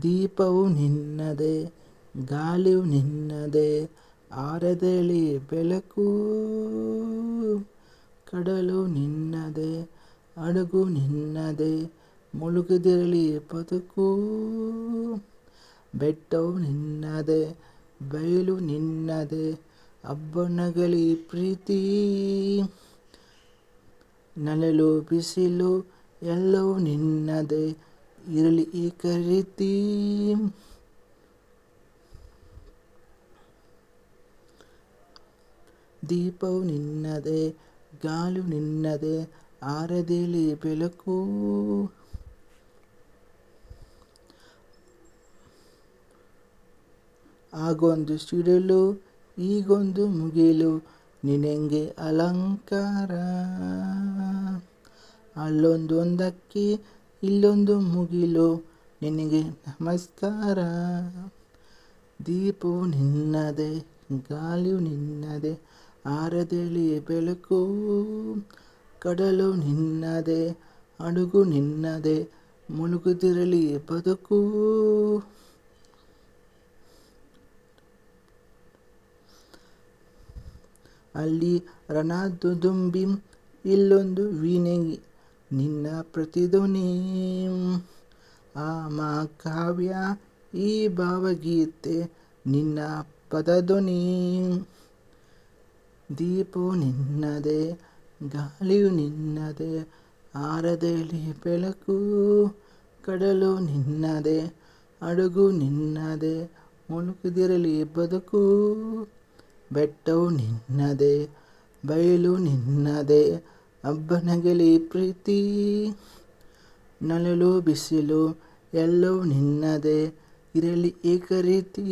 ದೀಪವು ನಿನ್ನದೆ, ಗಾಳಿಯು ನಿನ್ನದೆ, ಆರದೆಳಿ ಬೆಳಕು ಕಡಲು ನಿನ್ನದೆ ಅಡುಗು ನಿನ್ನದೆ, ಮುಳುಗದಿರಲಿ ಬದುಕು ಬೆಟ್ಟವು ನಿನ್ನದೆ, ಬಯಲು ನಿನ್ನದೆ ಅಬ್ಬಣಗಳಿ ಪ್ರೀತಿ ನಲಲು ಬಿಸಿಲು ಎಲ್ಲವೂ ನಿನ್ನದೇ. ಇರಲಿ ಈ ರೀತಿ ದೀಪವು ನಿನ್ನದೆ, ಗಾಲು ನಿನ್ನದೆ, ಆರದೇಲಿ ಬೆಳಕು. ಆಗೊಂದು ಸಿಡಲು, ಈಗೊಂದು ಮುಗಿಲು, ನಿನಂಗೆ ಅಲಂಕಾರ. ಅಲ್ಲೊಂದು ಒಂದಕ್ಕೆ ಇಲ್ಲೊಂದು ಮುಗಿಲು ನಿನಗೆ ನಮಸ್ಕಾರ. ದೀಪವು ನಿನ್ನದೆ, ಗಾಳಿಯು ನಿನ್ನದೆ, ಆರದೆಳಿ ಬೆಳಕು, ಕಡಲು ನಿನ್ನದೆ ಹಡಗು ನಿನ್ನದೆ ಮುಳುಗುತ್ತಿರಲಿ ಬದುಕು. ಅಲ್ಲಿ ರಣದುದುಂಬಿ, ಇಲ್ಲೊಂದು ವೀಣೆ ನಿನ್ನ ಪ್ರತಿಧ್ವನಿ. ಆ ಮಹಾಕಾವ್ಯ ಈ ಭಾವಗೀತೆ ನಿನ್ನ ಪದಧ್ವನಿ. ದೀಪವು ನಿನ್ನದೇ, ಗಾಳಿಯು ನಿನ್ನದೇ ಆರದಲ್ಲಿ ಬೆಳಕು, ಕಡಲು ನಿನ್ನದೇ ಹಡಗು ನಿನ್ನದೇ, ಮುಳುಗದಿರಲಿ ಬದುಕು. ಬೆಟ್ಟವು ನಿನ್ನದೇ, ಬಯಲು ನಿನ್ನದೇ ಹಬ್ಬನಗಲಿ ಪ್ರೀತಿ, ನಲಲು ಬಿಸಿಲು, ಎಲ್ಲವೂ ನಿನ್ನದೇ, ಇರಲಿ ಏಕ ರೀತಿ.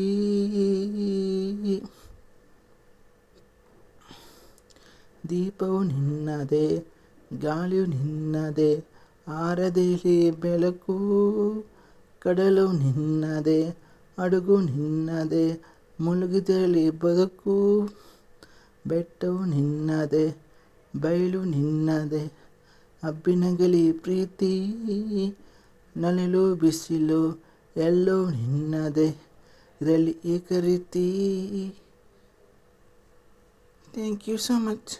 ದೀಪವು ನಿನ್ನದೇ, ಗಾಳಿಯು ನಿನ್ನದೇ, ಆರದೇಲಿ ಬೆಳಕು, ಕಡಲು ನಿನ್ನದೇ, ಅಡುಗು ನಿನ್ನದೇ ಮುಳುಗಿದಲ್ಲಿ ಬದುಕು, ಬೆಟ್ಟವು ನಿನ್ನದೇ. ಬಯಲು ನಿನ್ನದೆ. ಅಬ್ಬಿನಗಲಿ ಪ್ರೀತಿ ನಲಿಲು ಬಿಸಿಲು ಎಲ್ಲೋ ನಿನ್ನದೆ. ಇದರಲ್ಲಿ ಏಕ ರೀತಿ ಥ್ಯಾಂಕ್ ಯು ಸೊ ಮಚ್